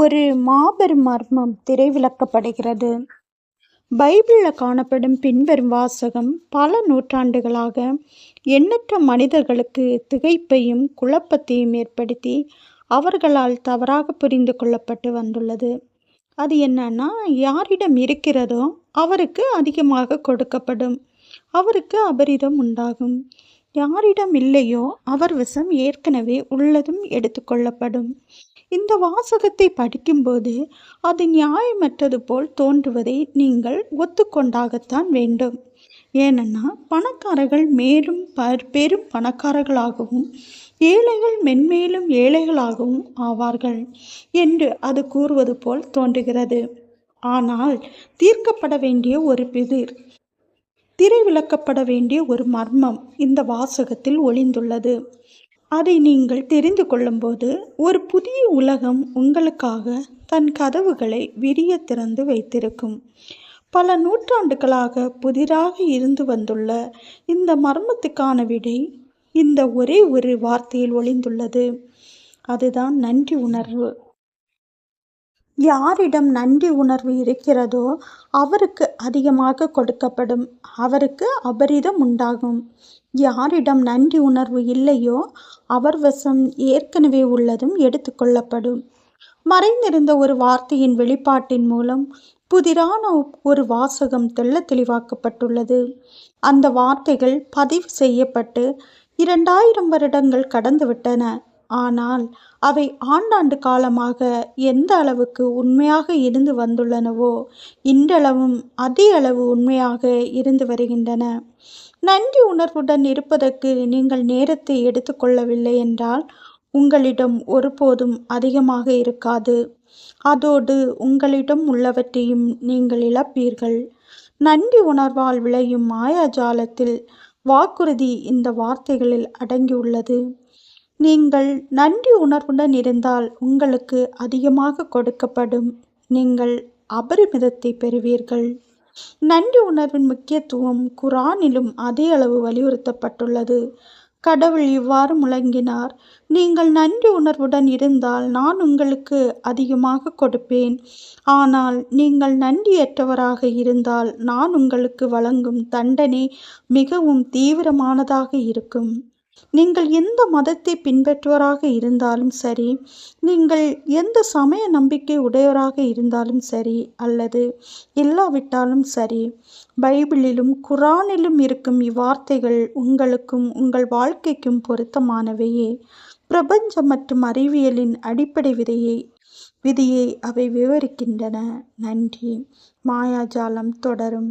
ஒரு மாபெரும் மர்மம் திரைவிளக்கப்படுகிறது. பைபிளில் காணப்படும் பின்வரும் வாசகம் பல நூற்றாண்டுகளாக எண்ணற்ற மனிதர்களுக்கு திகைப்பையும் குழப்பத்தையும் ஏற்படுத்தி அவர்களால் தவறாக புரிந்து கொள்ளப்பட்டு வந்துள்ளது. அது என்னன்னா யாரிடம் இருக்கிறதோ அவருக்கு அதிகமாக கொடுக்கப்படும். அவருக்கு அபரிதம் உண்டாகும். யாரிடம் இல்லையோ அவர் வசம் ஏற்கனவே உள்ளதும் எடுத்துக்கொள்ளப்படும் இந்த வாசகத்தை படிக்கும்போது அது நியாயமற்றது போல் தோன்றுவதை நீங்கள் ஒத்துக்கொண்டாகத்தான் வேண்டும். ஏனென்னா பணக்காரர்கள் மேலும் பெரும் பணக்காரர்களாகவும் ஏழைகள் மென்மேலும் ஏழைகளாகவும் ஆவார்கள் என்று அது கூறுவது போல் தோன்றுகிறது. ஆனால் தீர்க்கப்பட வேண்டிய ஒரு பிதிர் திரை விளக்கப்பட வேண்டிய ஒரு மர்மம் இந்த வாசகத்தில் ஒளிந்துள்ளது. அதை நீங்கள் தெரிந்து கொள்ளும்போது ஒரு புதிய உலகம் உங்களுக்காக தன் கதவுகளை விரிய திறந்து வைத்திருக்கும். பல நூற்றாண்டுகளாக புதிராக இருந்து வந்துள்ள இந்த மர்மத்துக்கான விடை இந்த ஒரே ஒரு வார்த்தையில் ஒளிந்துள்ளது. அதுதான் நன்றி உணர்வு. யாரிடம் நன்றி உணர்வு இருக்கிறதோ அவருக்கு அதிகமாக கொடுக்கப்படும். அவருக்கு அபரிதம் உண்டாகும். யாரிடம் நன்றி உணர்வு இல்லையோ அவர் வசம் ஏற்கனவே உள்ளதும் எடுத்துக்கொள்ளப்படும் மறைந்திருந்த ஒரு வார்த்தையின் வெளிப்பாட்டின் மூலம் புதிரான ஒரு வாசகம் தெள்ள தெளிவாக்கப்பட்டுள்ளது. அந்த வார்த்தைகள் பதிவு செய்யப்பட்டு இரண்டாயிரம் வருடங்கள் கடந்துவிட்டன. ஆனால் அவை ஆண்டாண்டு காலமாக எந்த அளவுக்கு உண்மையாக இருந்து வந்துள்ளனவோ இன்றளவும் அதே அளவு உண்மையாக இருந்து வருகின்றன. நன்றி உணர்வுடன் இருப்பதற்கு நீங்கள் நேரத்தை எடுத்துக்கொள்ளவில்லை என்றால் உங்களிடம் ஒருபோதும் அதிகமாக இருக்காது. அதோடு உங்களிடம் உள்ளவற்றையும் நீங்கள் இழப்பீர்கள். நன்றி உணர்வால் விளையும் மாயாஜாலத்தில் வாக்குறுதி இந்த வார்த்தைகளில் அடங்கியுள்ளது. நீங்கள் நன்றி உணர்வுடன் இருந்தால் உங்களுக்கு அதிகமாக கொடுக்கப்படும். நீங்கள் அபரிமிதத்தை பெறுவீர்கள். நன்றி உணர்வின் முக்கியத்துவம் குரானிலும் அதே அளவு வலியுறுத்தப்பட்டுள்ளது. கடவுள் இவ்வாறு முழங்கினார் நீங்கள் நன்றி உணர்வுடன் இருந்தால் நான் உங்களுக்கு அதிகமாக கொடுப்பேன். ஆனால் நீங்கள் நன்றியற்றவராக இருந்தால் நான் உங்களுக்கு வழங்கும் தண்டனை மிகவும் தீவிரமானதாக இருக்கும். நீங்கள் எந்த மதத்தை பின்பற்றுவராக இருந்தாலும் சரி நீங்கள் எந்த சமய நம்பிக்கை உடையவராக இருந்தாலும் சரி அல்லது இல்லாவிட்டாலும் சரி பைபிளிலும் குரானிலும் இருக்கும் இவ்வார்த்தைகள் உங்களுக்கும் உங்கள் வாழ்க்கைக்கும் பொருத்தமானவையே. பிரபஞ்சம் மற்றும் அறிவியலின் அடிப்படை விதையை விதியை அவை விவரிக்கின்றன. நன்றி. மாயாஜாலம் தொடரும்.